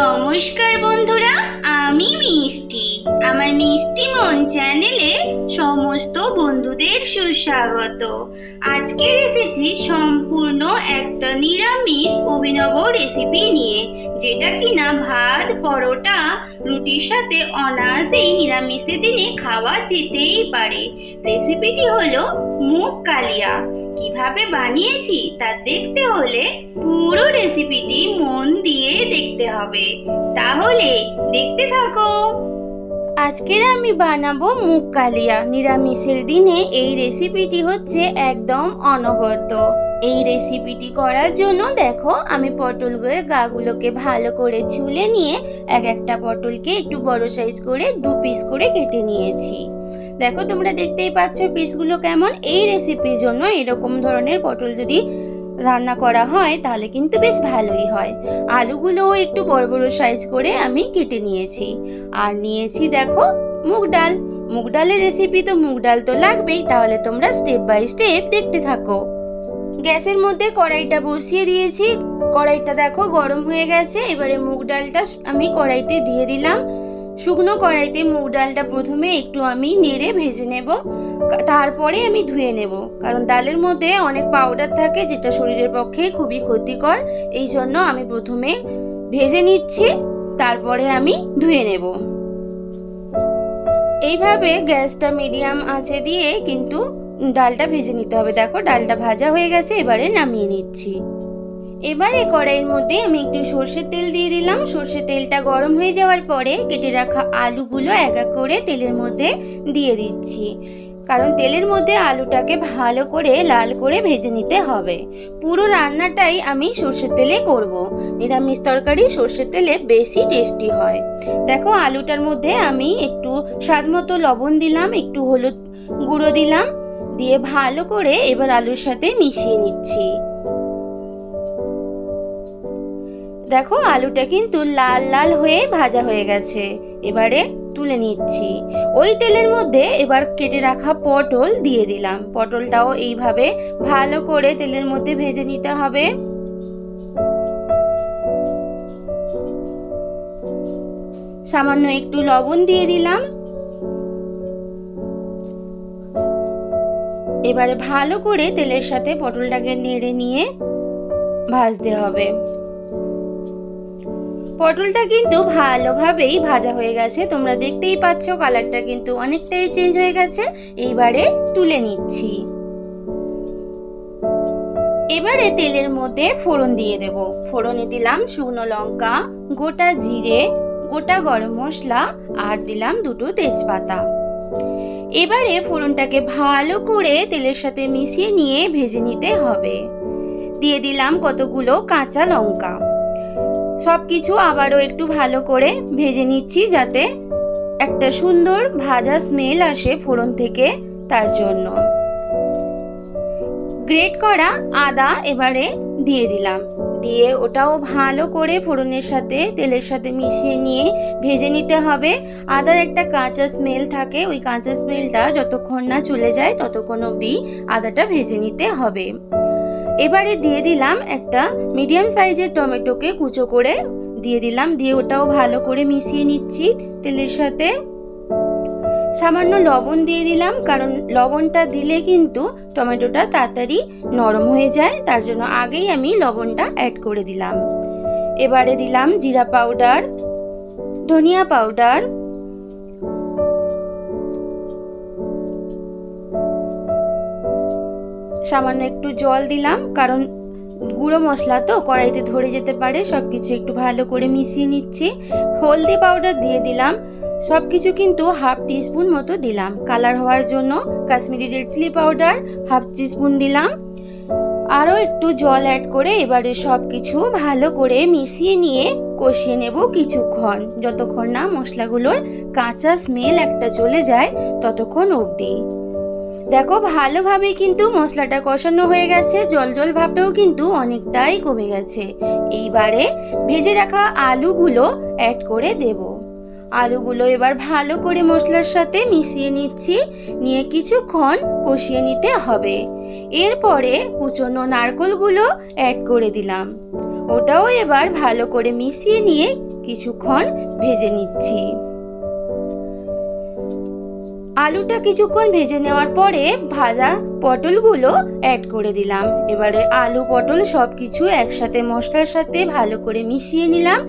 নমস্কার বন্ধুরা, আমি মিষ্টি। আমার মিষ্টি মন চ্যানেলে সমস্ত বন্ধুদের সুস্বাগত। আজকে এসেছি সম্পূর্ণ একটা নিরামিষ অভিনব রেসিপি নিয়ে, যেটা কিনা ভাত, পরোটা, রুটির সাথে অনায়াসেই নিরামিষের দিনে খাওয়া যেতেই পারে। রেসিপিটি হলো মুগ কালিয়া। কীভাবে বানিয়েছি তা দেখতে হলে পুরো রেসিপিটি মন দিয়ে হবে। তাহলে দেখতে থাকো। আজকের আমি বানাবো মুগ কালিয়া। নিরামিষের দিনে এই রেসিপিটি হচ্ছে একদম অনবদ্য। এই রেসিপিটি করার জন্য দেখো, আমি পটলগুলোর গাগুলোকে ভালো করে ছুলে নিয়ে এক একটা পটলকে একটু বড় সাইজ করে দু পিস করে কেটে নিয়েছি। দেখো, তোমরা দেখতেই পাচ্ছ পিসগুলো কেমন। এই রেসিপির জন্য এরকম ধরনের পটল যদি রান্না করা হয়, তাহলে কিন্তু বেশ ভালোই হয়। আলুগুলোও একটু বড় বড় সাইজ করে আমি কেটে নিয়েছি। আর নিয়েছি দেখো মুগ ডাল। মুগ ডালের রেসিপি তো মুগ ডাল তো লাগবেই, তাহলে তোমরা স্টেপ বাই স্টেপ দেখতে থাকো। গ্যাসের মধ্যে কড়াইটা বসিয়ে দিয়েছি। কড়াইটা দেখো গরম হয়ে গেছে, এবারে মুগ ডালটা আমি কড়াইতে দিয়ে দিলাম। শুকনো কড়াইতে মুগ ডালটা প্রথমে একটু আমি নেড়ে ভেজে নেব। তারপরে আমি ধুয়ে নেব। কারণ ডালের মধ্যে অনেক পাউডার থাকে যেটা শরীরের পক্ষে খুবই ক্ষতিকর। এই জন্য আমি প্রথমে ভেজে নিচ্ছি, তারপরে আমি ধুয়ে নেব। এইভাবে গ্যাসটা মিডিয়াম আঁচে দিয়ে কিন্তু ডালটা ভেজে নিতে হবে। দেখো, ডালটা ভাজা হয়ে গেছে, এবারে নামিয়ে নিচ্ছি। এবারে কড়াইয়ের মধ্যে আমি একটু সর্ষের তেল দিয়ে দিলাম। সর্ষের তেলটা গরম হয়ে যাওয়ার পরে কেটে রাখা আলুগুলো এক এক করে তেলের মধ্যে দিয়ে দিচ্ছি। কারণ তেলের মধ্যে আলুটাকে ভালো করে লাল করে ভেজে নিতে হবে। পুরো রান্নাটাই আমি সর্ষের তেলে করব। নিরামিষ তরকারি সর্ষের তেলে বেশি টেস্টি হয়। দেখো আলুটার মধ্যে আমি একটু স্বাদ মতো লবণ দিলাম, একটু হলুদ গুঁড়ো দিলাম, দিয়ে ভালো করে এবার আলুর সাথে মিশিয়ে নিচ্ছি। দেখো, আলুটা কিন্তু লাল লাল হয়ে ভাজা হয়ে গেছে। এবারে তুলে নিচ্ছি। ওই তেলের মধ্যে এবার কেটে রাখা পটল দিয়ে দিলাম। পটলটাও এইভাবে ভালো করে তেলের মধ্যে ভেজে নিতে হবে। সামান্য একটু লবণ দিয়ে দিলাম। এবারে ভালো করে তেলের সাথে পটলটাকে নেড়ে নিয়ে ভাজতে হবে। পটলটা কিন্তু ভালোভাবেই ভাজা হয়ে গেছে। তোমরা দেখতেই পাচ্ছ কালারটা কিন্তু অনেকটাই চেঞ্জ হয়ে গেছে। এইবারে তুলে নিচ্ছি। এবারে তেলের মধ্যে ফোড়ন দিয়ে দেব। ফোড়নে দিলাম শুকনো লঙ্কা, গোটা জিরে, গোটা গরম মশলা আর দিলাম দুটো তেজপাতা। এবারে ফোড়নটাকে ভালো করে তেলের সাথে মিশিয়ে নিয়ে ভেজে নিতে হবে। দিয়ে দিলাম কতগুলো কাঁচা লঙ্কা। সব কিছু আবারও একটু ভালো করে ভেজে নিচ্ছি যাতে একটা সুন্দর ভাজা স্মেল আসে ফোড়ন থেকে তার জন্য। গ্রেট করা আদা এবারে দিয়ে দিলাম। দিয়ে ওটাও ভালো করে ফোড়নের সাথে, তেলের সাথে মিশিয়ে নিয়ে ভেজে নিতে হবে। আদার একটা কাঁচা স্মেল থাকে, ওই কাঁচা স্মেলটা যতক্ষণ না চলে যায় ততক্ষণ অবধি আদাটা ভেজে নিতে হবে। এবারে দিয়ে দিলাম একটা মিডিয়াম সাইজের টমেটোকে কুচো করে দিয়ে দিলাম। দিয়ে ওটাও ভালো করে মিশিয়ে নিচ্ছি তেলের সাথে। সামান্য লবণ দিয়ে দিলাম, কারণ লবণটা দিলে কিন্তু টমেটোটা তাড়াতাড়ি নরম হয়ে যায়, তার জন্য আগেই আমি লবণটা অ্যাড করে দিলাম। এবারে দিলাম জিরা পাউডার, ধনিয়া পাউডার সামান্য একটু জল দিলাম, কারণ গুঁড়ো মশলা তো, কড়াইতে ধরে যেতে পারে সব কিছু একটু ভালো করে মিশিয়ে নিচ্ছি। হলদি পাউডার দিয়ে দিলাম সব কিছু কিন্তু হাফ টিস্পুন মতো দিলাম। কালার হওয়ার জন্য Kashmiri red chili powder half teaspoon দিলাম। আরও একটু জল অ্যাড করে এবারে সব কিছু ভালো করে মিশিয়ে নিয়ে কষিয়ে নেব কিছুক্ষণ। যতক্ষণ না মশলাগুলোর কাঁচা স্মেল একটা চলে যায়, ততক্ষণ অবধি। দেখো ভালোভাবে কিন্তু মশলাটা কষানো হয়ে গেছে। জল জল ভাবটাও কিন্তু অনেকটাই কমে গেছে। এইবারে ভেজে রাখা আলুগুলো অ্যাড করে দেব। আলুগুলো এবার ভালো করে মশলার সাথে মিশিয়ে নিচ্ছি। নিয়ে কিছুক্ষণ কষিয়ে নিতে হবে। এরপরে কুচনো নারকলগুলো অ্যাড করে দিলাম। ওটাও এবার ভালো করে মিশিয়ে নিয়ে কিছুক্ষণ ভেজে নিচ্ছি। আলুটা কিছুক্ষণ ভেজে নেওয়ার পরে ভাজা পটলগুলো অ্যাড করে দিলাম। এবারে আলু, পটল সব কিছু একসাথে মশলার সাথে ভালো করে মিশিয়ে নিলাম।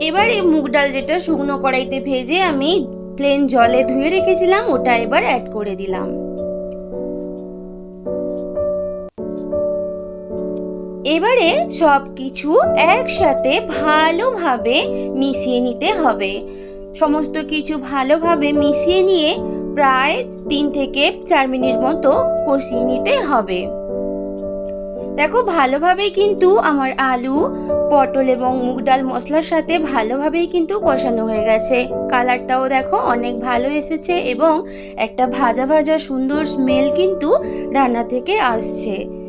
এবারে মুগ ডাল যেটা শুকনো কড়াইতে ভেজে আমি প্লেন জলে ধুয়ে রেখেছিলাম, ওটা এবার অ্যাড করে দিলাম। এবারে সব কিছু একসাথে ভালোভাবে মিশিয়ে নিতে হবে। সমস্ত কিছু ভালোভাবে মিশিয়ে নিয়ে প্রায় তিন থেকে চার মিনিট মতো কষিয়ে নিতে হবে। দেখো, ভালোভাবেই কিন্তু আমার আলু, পটল এবং মুগ ডাল মশলার সাথে ভালোভাবেই কিন্তু কষানো হয়ে গেছে। কালারটাও দেখো অনেক ভালো এসেছে এবং একটা ভাজা ভাজা সুন্দর স্মেল কিন্তু রান্না থেকে আসছে।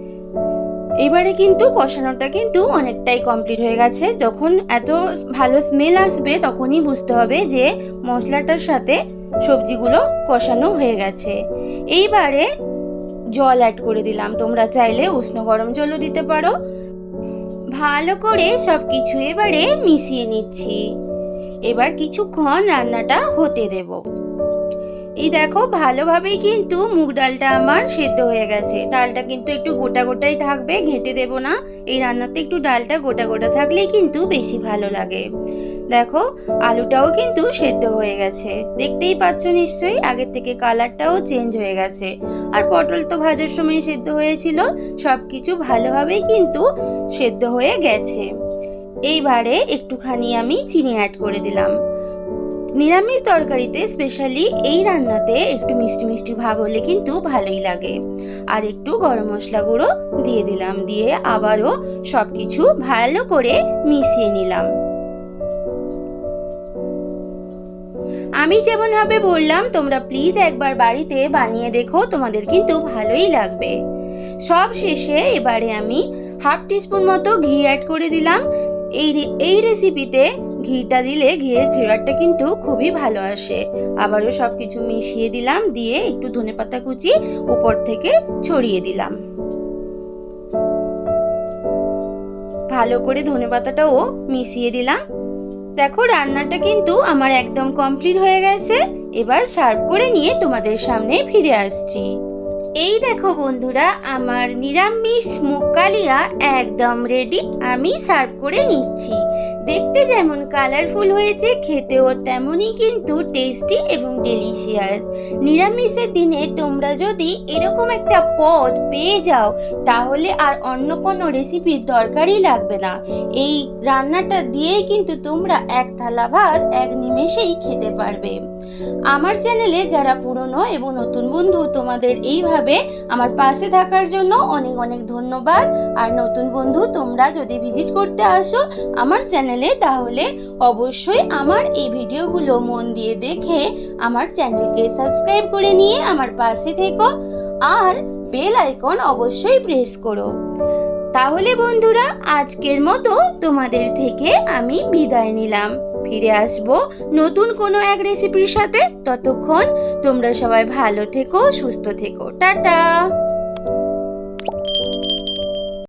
এবারে কিন্তু কষানোটা কিন্তু অনেকটাই কমপ্লিট হয়ে গেছে। যখন এত ভালো স্মেল আসবে তখনই বুঝতে হবে যে মশলাটার সাথে সবজিগুলো কষানো হয়ে গেছে। এইবারে জল অ্যাড করে দিলাম। তোমরা চাইলে উষ্ণ গরম জলও দিতে পারো। ভালো করে সব কিছু এবারে মিশিয়ে নিচ্ছি। এবার কিছুক্ষণ রান্নাটা হতে দেব। এই দেখো, ভালোভাবেই কিন্তু মুগ ডালটা আমার সেদ্ধ হয়ে গেছে। ডালটা কিন্তু একটু গোটা গোটাই থাকবে, ঘেঁটে দেব না। এই রান্নাতে একটু ডালটা গোটা গোটা থাকলেই কিন্তু বেশি ভালো লাগে। দেখো, আলুটাও কিন্তু সেদ্ধ হয়ে গেছে। দেখতেই পাচ্ছ নিশ্চয়ই, আগের থেকে কালারটাও চেঞ্জ হয়ে গেছে। আর পটল তো ভাজার সময় সেদ্ধ হয়েছিল সব কিছু ভালোভাবেই কিন্তু সেদ্ধ হয়ে গেছে। এইবারে একটুখানি আমি চিনি অ্যাড করে দিলাম। নিরামিষ তরকারিতে স্পেশালি এই রান্নাতে একটু মিষ্টি মিষ্টি ভাব হলে কিন্তু ভালোই লাগে। আর একটু গরম মশলা গুঁড়ো দিয়ে দিলাম, দিয়ে আবারও সব কিছু ভালো করে মিশিয়ে নিলাম। আমি যেমনভাবে বললাম, তোমরা প্লিজ একবার বাড়িতে বানিয়ে দেখো, তোমাদের কিন্তু ভালোই লাগবে। সব শেষে এবারে আমি হাফ টিস্পুন মতো ঘি অ্যাড করে দিলাম। এই এই রেসিপিতে ঘিটা দিলে ঘিয়ের ফ্লেভারটা কিন্তু খুবই ভালো আসে। আবারও সব কিছু মিশিয়ে দিলাম, দিয়ে একটু ধনেপাতা কুচি উপর থেকে ছড়িয়ে দিলাম। ভালো করে ধনেপাতাটাও মিশিয়ে দিলাম। দেখো রান্নাটা কিন্তু আমার একদম কমপ্লিট হয়ে গেছে। এবার সার্ভ করে নিয়ে তোমাদের সামনে ফিরে আসছি। এই দেখো বন্ধুরা, আমার নিরামিষ মুগ কালিয়া একদম রেডি আমি সার্ভ করে নিচ্ছি। দেখতে যেমন কালারফুল হয়েছে, খেতেও তেমনই কিন্তু টেস্টি এবং ডেলিশিয়াস নিরামিষের দিনে তোমরা যদি এরকম একটা পদ পেয়ে যাও, তাহলে আর অন্য কোনো রেসিপির দরকারই লাগবে না। এই রান্নাটা দিয়েই কিন্তু তোমরা এক থালা ভাত এক নিমেষেই খেতে পারবে। আমার চ্যানেলে যারা পুরনো এবং নতুন বন্ধু, তোমাদের এইভাবে আমার পাশে থাকার জন্য অনেক অনেক ধন্যবাদ। আর নতুন বন্ধু, তোমরা যদি ভিজিট করতে আসো আমার চ্যানেলে, তাহলে অবশ্যই আমার এই ভিডিওগুলো মন দিয়ে দেখে আমার চ্যানেলকে সাবস্ক্রাইব করে নিয়ে আমার পাশে থেকো। আর বেল আইকন অবশ্যই প্রেস করো। তাহলে বন্ধুরা, আজকের মতো তোমাদের থেকে আমি বিদায় নিলাম। ফিরে আসব নতুন কোনো এক রেসিপির সাথে। ততক্ষণ তোমরা সবাই ভালো থেকো, সুস্থ থেকো। টাটা!